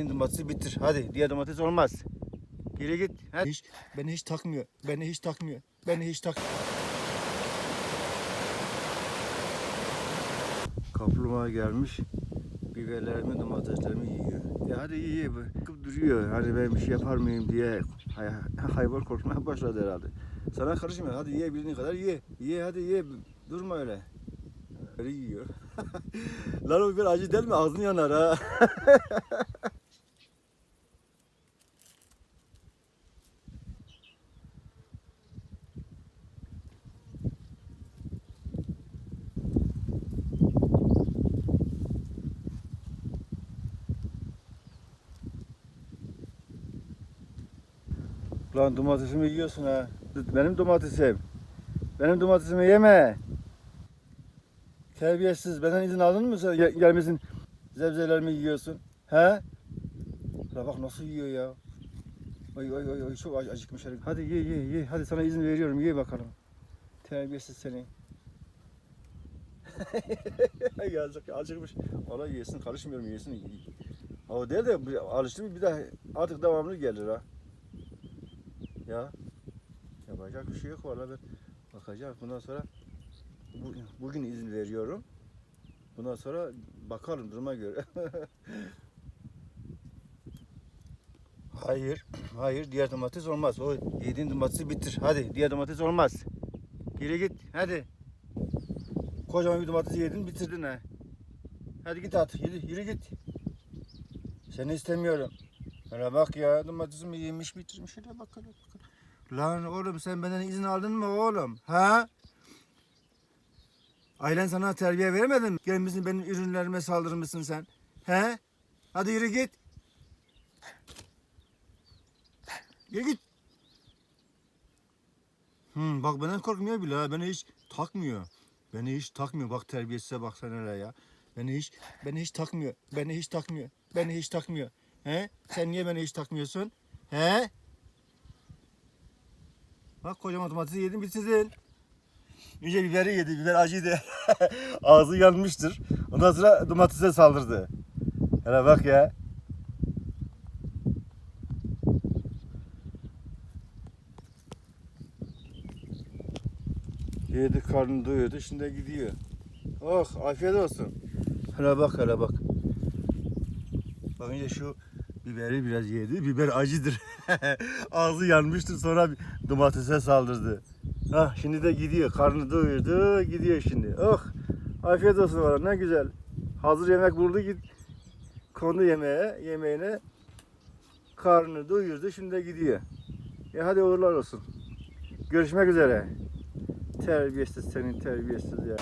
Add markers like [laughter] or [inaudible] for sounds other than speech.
Yediğin domatesi bitir. Hadi diğer domates olmaz. Geri git. Hadi. Hiç, beni hiç takmıyor. Beni hiç takmıyor. Beni hiç tak. Kaplumbağa gelmiş. Biberlerimi, domateslerimi yiyor. Ya hadi iyi iyi. Bakıp duruyor. Hani ben bir şey yapar mıyım diye hay- hayvan korkmaya başladı herhalde. Sana karışmıyor. Hadi ye bildiğin kadar ye. Ye hadi ye. Durma öyle. Öyle yiyor. [laughs] Lan o biber acı değil mi? Ağzın yanar ha. [laughs] Lan domatesimi yiyorsun ha. Benim domatesim. Benim domatesimi yeme. Terbiyesiz. Benden izin aldın mı sen Gel- gelmesin zebzelerimi yiyorsun? He? La bak nasıl yiyor ya. Ay ay ay ay çok ac- acıkmış herif. Hadi ye ye ye. Hadi sana izin veriyorum. Ye bakalım. Terbiyesiz seni. [laughs] Yazık acıkmış. Ona yesin karışmıyorum yesin. O değil de bir- alıştı mı bir daha artık devamlı gelir ha. Ya yapacak bir şey yok valla ben bakacağım bundan sonra bu, bugün izin veriyorum. Bundan sonra bakalım duruma göre. [laughs] hayır, hayır diğer domates olmaz. O yediğin domatesi bitir. Hadi diğer domates olmaz. Geri git hadi. Kocaman bir domates yedin bitirdin ha. Hadi git at yürü, yürü git. Seni istemiyorum. Hele bak ya domatesimi yemiş bitirmiş. Hele bak hele bak. Lan oğlum sen benden izin aldın mı oğlum? Ha? Ailen sana terbiye vermedi mi? Gelmişsin benim ürünlerime saldırmışsın sen. He? Hadi yürü git. Yürü git. Hmm, bak benden korkmuyor bile ha. Beni hiç takmıyor. Beni hiç takmıyor. Bak terbiyesize bak sen hele ya. Beni hiç, beni hiç takmıyor. Beni hiç takmıyor. Beni hiç takmıyor. He? Sen niye beni hiç takmıyorsun? He? Bak kocaman domatesi yedin bitirdin. Önce biberi yedi. Biber acıydı. [laughs] Ağzı yanmıştır. Ondan sonra domatese saldırdı. Hele bak ya. Yedi karnını doyurdu. Şimdi gidiyor. Oh afiyet olsun. Hele bak hele bak. Bak önce şu biberi biraz yedi. Biber acıdır. [laughs] Ağzı yanmıştır sonra domatese saldırdı. Ah şimdi de gidiyor. Karnını doyurdu. Gidiyor şimdi. Oh afiyet olsun bana ne güzel. Hazır yemek buldu git. Konu yemeğe, yemeğine. Karnını doyurdu. Şimdi de gidiyor. Ya hadi uğurlar olsun. Görüşmek üzere. Terbiyesiz senin terbiyesiz ya.